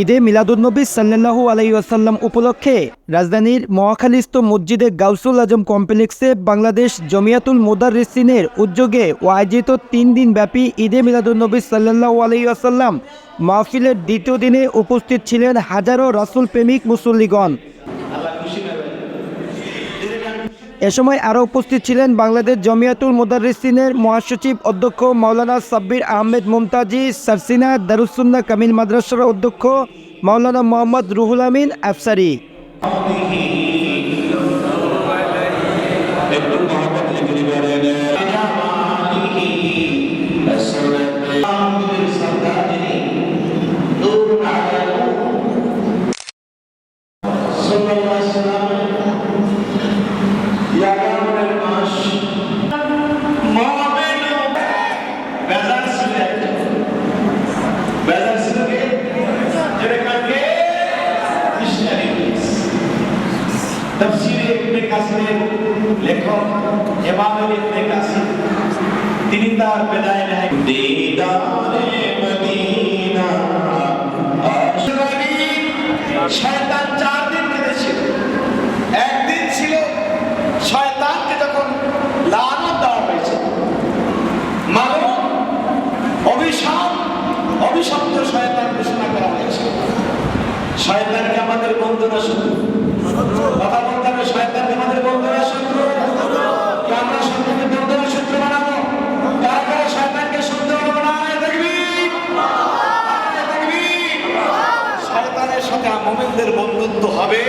ঈদে মিলাদুলনবী সাল্লাল্লাহু আলাই আসাল্লাম উপলক্ষে রাজধানীর মহাখালীস্থ মসজিদে গাউসুল আজম কমপ্লেক্সে বাংলাদেশ জমিয়াতুল মোদারিসিনের উদ্যোগে আয়োজিত তিন দিন ব্যাপী ঈদে মিলাদুলনবী সাল্লাহু আলাই আসাল্লাম মাহফিলের দ্বিতীয় দিনে উপস্থিত ছিলেন হাজারো রাসুল প্রেমিক মুসল্লিগণ। এ সময় আরও উপস্থিত ছিলেন বাংলাদেশ জমিয়াতুল মুদারিসিনের মহাসচিব অধ্যক্ষ মাওলানা সাব্বির আহমেদ মুমতাজি, সারসিনা দারুসুন্না কামিল মাদ্রাসার অধ্যক্ষ মাওলানা মোহাম্মদ রুহুল আমিন আফসারি। একটু মহব্বত তফসিরে ইবনে কাসিরের লেখক ইমাম ইবনে কাসির তিনি তার বেদায় লেখেন দিদারে শয়তানকে আমাদের বন্ধু না কথা বলতে হবে, শয়তানকে আমাদের বন্ধু না শত্রু আমরা শত্রুকে বন্ধু না শত্রু বানাবো। কার কারা শয়তানকে শত্রু সাথে মুমিনদের বন্ধুত্ব হবে।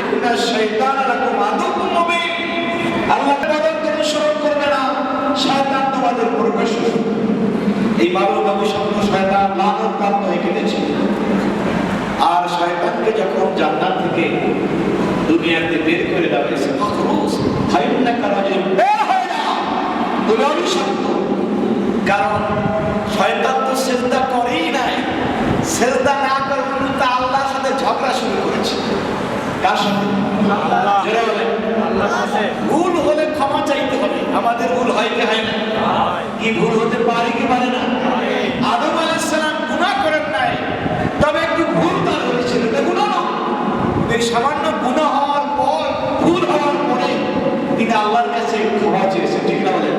ইন্না শয়তান লাকুম আদুউম মুবিন। আল্লাহ তাআলা অনুসরণ করবে না। তোমাদের প্রকাশ্য এই মানব অভিশপ্ত শয়তান লানত প্রাপ্ত হয়ে কেটেছে আর শয়তানকে যখন জান্নাত থেকে দুনিয়াতে বের করে দেওয়া হয়েছে ফখরুজ ফাইন্না কারাজিম বের হয়ে যা তুমি অভিশপ্ত কারণ শয়তান তো সেজদা করেই নাই। সেজদা না করে উল্টা আল্লাহর সাথে ঝগড়া শুরু করেছে। কার সাথে। ভুল হলে ক্ষমা চাইতে হবে। আমাদের ভুল হয় কি হয় না? কি ভুল হতে পারে কি পারে না? আমার কাছে ক্ষমা চেয়েছে ঠিক না বলেন?